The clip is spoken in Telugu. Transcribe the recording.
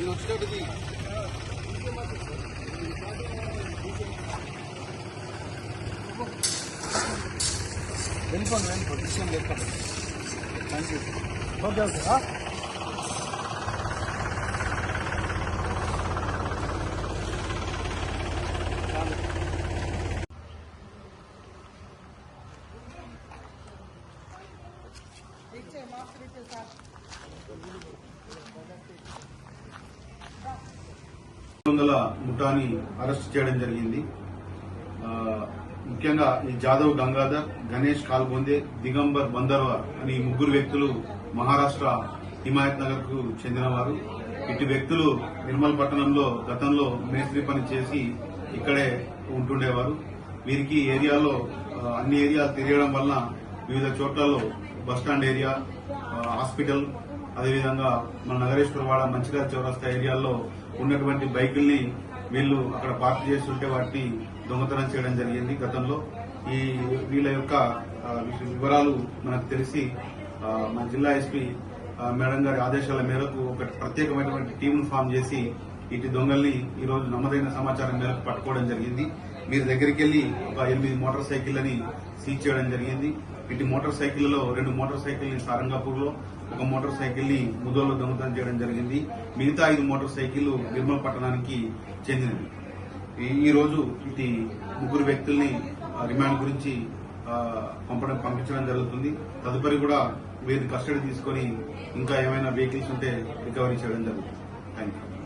మీరు వచ్చేటది వెళ్ళిపోండి వెళ్ళిపోండి విషయం చెప్పండి thank you okay okay Thank you. వందల ముఠాని అరెస్ట్ చేయడం జరిగింది. ముఖ్యంగా ఈ జాదవ్ గంగాధర్ గణేష్ కాల్గొందే దిగంబర్ బందర్వ అని ముగ్గురు వ్యక్తులు మహారాష్ట్ర హిమాయత్ నగర్కు చెందినవారు. ఇటు వ్యక్తులు నిర్మల్ పట్టణంలో గతంలో మేస్త్రి పని చేసి ఇక్కడే ఉంటుండేవారు. వీరికి ఏరియాలో అన్ని ఏరియాలు తిరగడం వలన వివిధ చోట్లలో బస్టాండ్ ఏరియా హాస్పిటల్ అదేవిధంగా మన నగరేశ్వరవాడ మంచిర్యాల చౌరస్తా ఏరియాల్లో ఉన్నటువంటి బైకుల్ని వీళ్ళు అక్కడ పార్క్ చేస్తుంటే వాటిని దొంగతనం చేయడం జరిగింది గతంలో. ఈ వీళ్ళ యొక్క వివరాలు మనకు తెలిసి మన జిల్లా ఎస్పీ మేడం గారి ఆదేశాల మేరకు ఒక ప్రత్యేకమైనటువంటి టీంను ఫామ్ చేసి ఇటు దొంగల్ని ఈరోజు నమ్మదైన సమాచారం మేరకు పట్టుకోవడం జరిగింది. మీరు దగ్గరికి వెళ్ళి ఒక ఎనిమిది మోటార్ సైకిళ్ళని సీజ్ చేయడం జరిగింది. ఇటు మోటార్ సైకిళ్ళలో రెండు మోటార్ సైకిల్ని సారంగాపూర్లో సారంగాపూర్లో ఒక మోటార్ సైకిల్ని ముదోలో దొంగతనం చేయడం జరిగింది. మిగతా ఐదు మోటార్ సైకిళ్ళు నిర్మల్ పట్టణానికి చెందినవి. ఈ- రోజు ఇటు ముగ్గురు వ్యక్తుల్ని రిమాండ్ గురించి పంపడం పంపించడం జరుగుతుంది. తదుపరి కూడా వీరిని కస్టడీ తీసుకొని ఇంకా ఏమైనా వెహికల్స్ ఉంటే రికవరీ చేయడం జరుగుతుంది. Thank you